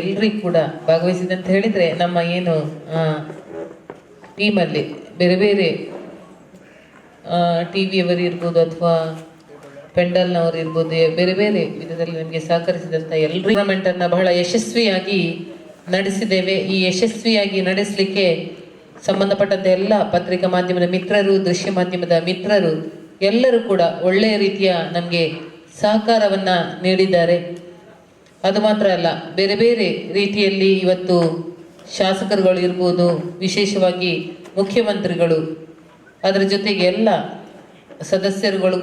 ಎಲ್ಲರಿಗೂ ಕೂಡ ಭಾಗವಹಿಸಿದಂತ ಹೇಳಿದ್ರೆ ನಮ್ಮ ಏನು ಟೀಮಲ್ಲಿ ಬೇರೆ ಬೇರೆ ಟಿ ವಿಯವರು ಇರ್ಬೋದು ಅಥವಾ ಪೆಂಡಲ್ನವರು ಇರ್ಬೋದು, ಬೇರೆ ಬೇರೆ ವಿಧದಲ್ಲಿ ನಮಗೆ ಸಹಕರಿಸಿದಂಥ ಟೂರ್ನಮೆಂಟ್ ಟೂರ್ನಮೆಂಟನ್ನು ಬಹಳ ಯಶಸ್ವಿಯಾಗಿ ನಡೆಸಿದ್ದೇವೆ. ಈ ಯಶಸ್ವಿಯಾಗಿ ನಡೆಸಲಿಕ್ಕೆ ಸಂಬಂಧಪಟ್ಟಂತೆ ಎಲ್ಲ ಪತ್ರಿಕಾ ಮಾಧ್ಯಮದ ಮಿತ್ರರು, ದೃಶ್ಯ ಮಾಧ್ಯಮದ ಮಿತ್ರರು ಎಲ್ಲರೂ ಕೂಡ ಒಳ್ಳೆಯ ರೀತಿಯ ನಮಗೆ ಸಹಕಾರವನ್ನ ನೀಡಿದ್ದಾರೆ. ಅದು ಮಾತ್ರ ಅಲ್ಲ, ಬೇರೆ ಬೇರೆ ರೀತಿಯಲ್ಲಿ ಇವತ್ತು ಶಾಸಕರುಗಳು ಇರ್ಬೋದು, ವಿಶೇಷವಾಗಿ ಮುಖ್ಯಮಂತ್ರಿಗಳು, ಅದರ ಜೊತೆಗೆ ಎಲ್ಲ ಸದಸ್ಯರುಗಳು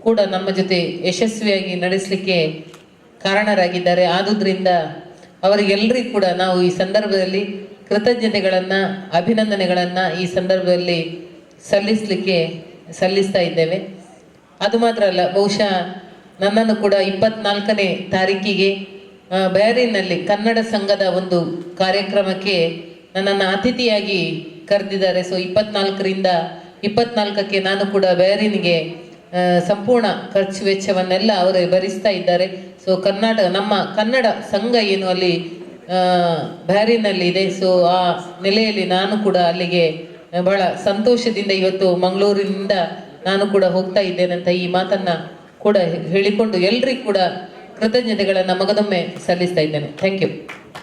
ಕೂಡ ನಮ್ಮ ಜೊತೆ ಯಶಸ್ವಿಯಾಗಿ ನಡೆಸಲಿಕ್ಕೆ ಕಾರಣರಾಗಿದ್ದಾರೆ. ಆದುದರಿಂದ ಅವರಿಗೆಲ್ಲರಿಗೂ ಕೂಡ ನಾವು ಈ ಸಂದರ್ಭದಲ್ಲಿ ಕೃತಜ್ಞತೆಗಳನ್ನು, ಅಭಿನಂದನೆಗಳನ್ನು ಈ ಸಂದರ್ಭದಲ್ಲಿ ಸಲ್ಲಿಸಲಿಕ್ಕೆ, ಸಲ್ಲಿಸ್ತಾ ಇದ್ದೇವೆ. ಅದು ಮಾತ್ರ ಅಲ್ಲ, ಬಹುಶಃ ನನ್ನನ್ನು ಕೂಡ ಇಪ್ಪತ್ನಾಲ್ಕನೇ ತಾರೀಕಿಗೆ ಬಯರಿನಲ್ಲಿ ಕನ್ನಡ ಸಂಘದ ಒಂದು ಕಾರ್ಯಕ್ರಮಕ್ಕೆ ನನ್ನನ್ನು ಅತಿಥಿಯಾಗಿ ಕರೆದಿದ್ದಾರೆ. ಸೊ ಇಪ್ಪತ್ನಾಲ್ಕರಿಂದ ಇಪ್ಪತ್ನಾಲ್ಕಕ್ಕೆ ನಾನು ಕೂಡ ಬ್ಯಾರಿನ್ಗೆ ಸಂಪೂರ್ಣ ಖರ್ಚು ವೆಚ್ಚವನ್ನೆಲ್ಲ ಅವರೇ ಭರಿಸ್ತಾ ಇದ್ದಾರೆ. ಸೊ ಕರ್ನಾಟಕ ನಮ್ಮ ಕನ್ನಡ ಸಂಘ ಏನು ಅಲ್ಲಿ ಬ್ಯಾರಿನಲ್ಲಿ ಇದೆ. ಸೊ ಆ ನೆಲೆಯಲ್ಲಿ ನಾನು ಕೂಡ ಅಲ್ಲಿಗೆ ಬಹಳ ಸಂತೋಷದಿಂದ ಇವತ್ತು ಮಂಗಳೂರಿನಿಂದ ನಾನು ಕೂಡ ಹೋಗ್ತಾ ಇದ್ದೇನೆ ಅಂತ ಈ ಮಾತನ್ನ ಕೂಡ ಹೇಳಿಕೊಂಡು ಎಲ್ರಿಗೂ ಕೂಡ ಕೃತಜ್ಞತೆಗಳನ್ನು ಮಗದೊಮ್ಮೆ ಸಲ್ಲಿಸ್ತಾ ಇದ್ದೇನೆ. Thank you